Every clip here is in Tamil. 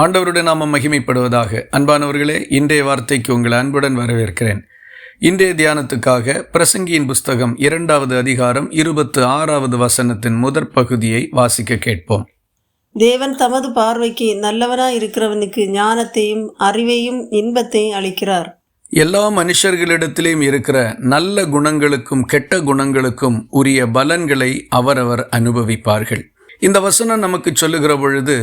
ஆண்டவருடைய நாம மகிமைப்படுவதாக. அன்பானவர்களே இன்றைய வார்த்தைக்கு உங்களை அன்புடன் வரவேற்கிறேன். இன்றைய தியானத்துக்காக பிரசங்கியின் புஸ்தகம் இரண்டாவது அதிகாரம் இருபத்து ஆறாவது வசனத்தின் முதற் பகுதியை வாசிக்க கேட்போம். தேவன் தமது பார்வைக்கு நல்லவனாய் இருக்கிறவனுக்கு ஞானத்தையும் அறிவையும் இன்பத்தையும் அளிக்கிறார். எல்லா மனுஷர்களிடத்திலேயும் இருக்கிற நல்ல குணங்களுக்கும் கெட்ட குணங்களுக்கும் உரிய பலன்களை அவரவர் அனுபவிப்பார்கள். இந்த வசனம் நமக்கு சொல்லுகிற பொழுது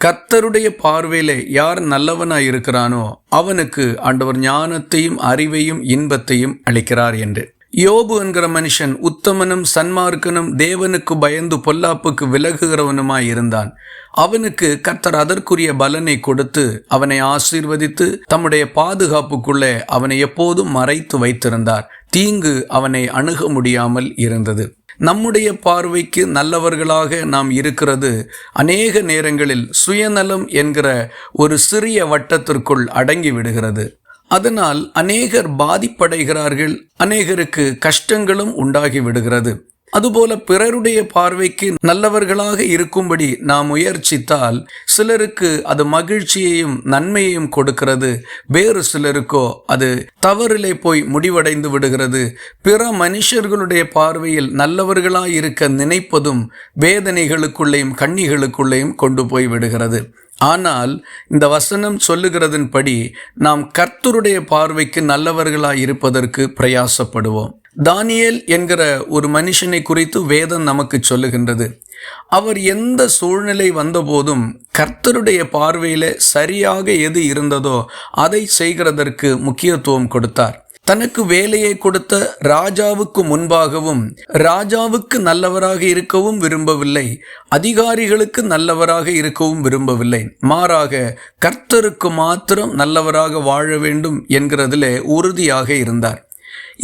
கர்த்தருடைய பார்வையில் யார் நல்லவனாய் இருக்கிறானோ அவனுக்கு ஆண்டவர் ஞானத்தையும் அறிவையும் இன்பத்தையும் அளிக்கிறார் என்று. யோபு என்கிற மனுஷன் உத்தமனும் சன்மார்க்கனும் தேவனுக்கு பயந்து பொல்லாப்புக்கு விலகுகிறவனுமாய் இருந்தான். அவனுக்கு கர்த்தர் அதற்குரிய பலனை கொடுத்து அவனை ஆசீர்வதித்து தம்முடைய பாதுகாப்புக்குள்ளே அவனை எப்போதும் மறைத்து வைத்திருந்தார். தீங்கு அவனை அணுக முடியாமல் இருந்தது. நம்முடைய பார்வைக்கு நல்லவர்களாக நாம் இருக்கிறது. அநேக நேரங்களில் சுயநலம் என்கிற ஒரு சிறிய வட்டத்திற்குள் அடங்கி விடுகிறது. அதனால் அநேகர் பாதிப்படைகிறார்கள் அநேகருக்கு கஷ்டங்களும் உண்டாகி விடுகிறது. அதுபோல பிறருடைய பார்வைக்கு நல்லவர்களாக இருக்கும்படி நாம் முயற்சித்தால் சிலருக்கு அது மகிழ்ச்சியையும் நன்மையையும் கொடுக்கிறது. வேறு சிலருக்கோ அது தவறிலே போய் முடிவடைந்து விடுகிறது. பிற மனுஷர்களுடைய பார்வையில் நல்லவர்களாய் இருக்க நினைப்பதும் வேதனைகளுக்குள்ளேயும் கண்ணிகளுக்குள்ளேயும் கொண்டு போய் விடுகிறது. ஆனால் இந்த வசனம் சொல்லுகிறதன்படி நாம் கர்த்தருடைய பார்வைக்கு நல்லவர்களாய் இருப்பதற்கு பிரயாசப்படுவோம். தானியேல் என்கிற ஒரு மனுஷனை குறித்து வேதம் நமக்கு சொல்லுகின்றது. அவர் எந்த சூழ்நிலை வந்தபோதும் கர்த்தருடைய பார்வையில் சரியாக எது இருந்ததோ அதை செய்கிறதற்கு முக்கியத்துவம் கொடுத்தார். தனக்கு வேலையை கொடுத்த ராஜாவுக்கு முன்பாகவும் ராஜாவுக்கு நல்லவராக இருக்கவும் விரும்பவில்லை அதிகாரிகளுக்கு நல்லவராக இருக்கவும் விரும்பவில்லை. மாறாக கர்த்தருக்கு மாத்திரம் நல்லவராக வாழ வேண்டும் என்கிறதிலே உறுதியாக இருந்தார்.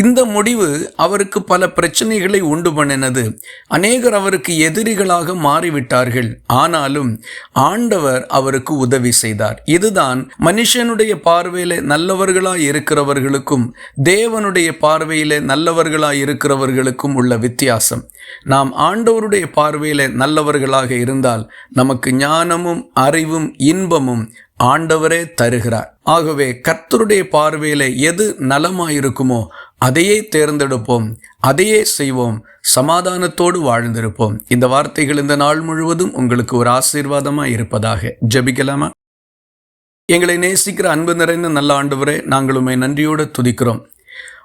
இந்த முடிவு அவருக்கு பல பிரச்சனைகளை உண்டு பண்ணினது. அநேகர் அவருக்கு எதிரிகளாக மாறிவிட்டார்கள். ஆனாலும் ஆண்டவர் அவருக்கு உதவி செய்தார். இதுதான் மனுஷனுடைய பார்வையில நல்லவர்களாய் இருக்கிறவர்களுக்கும் தேவனுடைய பார்வையில நல்லவர்களாய் இருக்கிறவர்களுக்கும் உள்ள வித்தியாசம். நாம் ஆண்டவருடைய பார்வையில நல்லவர்களாக இருந்தால் நமக்கு ஞானமும் அறிவும் இன்பமும் ஆண்டவரே தருகிறார். ஆகவே கர்த்தருடைய பார்வையில எது நலமாயிருக்குமோ அதையே தேர்ந்தெடுப்போம் அதையே செய்வோம் சமாதானத்தோடு வாழ்ந்திருப்போம். இந்த வார்த்தைகள் இந்த நாள் முழுவதும் உங்களுக்கு ஒரு ஆசீர்வாதமாக இருப்பதாக ஜபிக்கலாமா? எங்களை நேசிக்கிற அன்பு நிறைந்த நல்ல ஆண்டவரே நாங்கள் உண்மை நன்றியோடு துதிக்கிறோம்.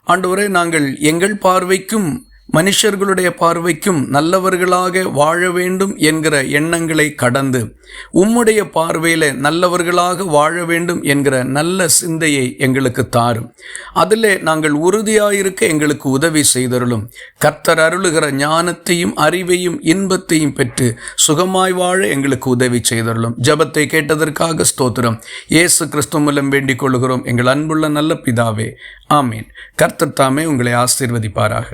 ஆண்டவரே நாங்கள் எங்கள் பார்வைக்கும் மனுஷர்களுடைய பார்வைக்கும் நல்லவர்களாக வாழ வேண்டும் என்கிற எண்ணங்களை கடந்து உம்முடைய பார்வையில் நல்லவர்களாக வாழ வேண்டும் என்கிற நல்ல சிந்தையை எங்களுக்கு தாரும். அதில் நாங்கள் உறுதியாயிருக்க எங்களுக்கு உதவி செய்தருளும். கர்த்தர் அருளுகிற ஞானத்தையும் அறிவையும் இன்பத்தையும் பெற்று சுகமாய் வாழ எங்களுக்கு உதவி செய்தருளும். ஜபத்தை கேட்டதற்காக ஸ்தோத்திரம். இயேசு கிறிஸ்து மூலம் வேண்டிக் கொள்கிறோம். எங்கள் அன்புள்ள நல்ல பிதாவே ஆமீன். கர்த்தர் தாமே உங்களை ஆசீர்வதிப்பாராக.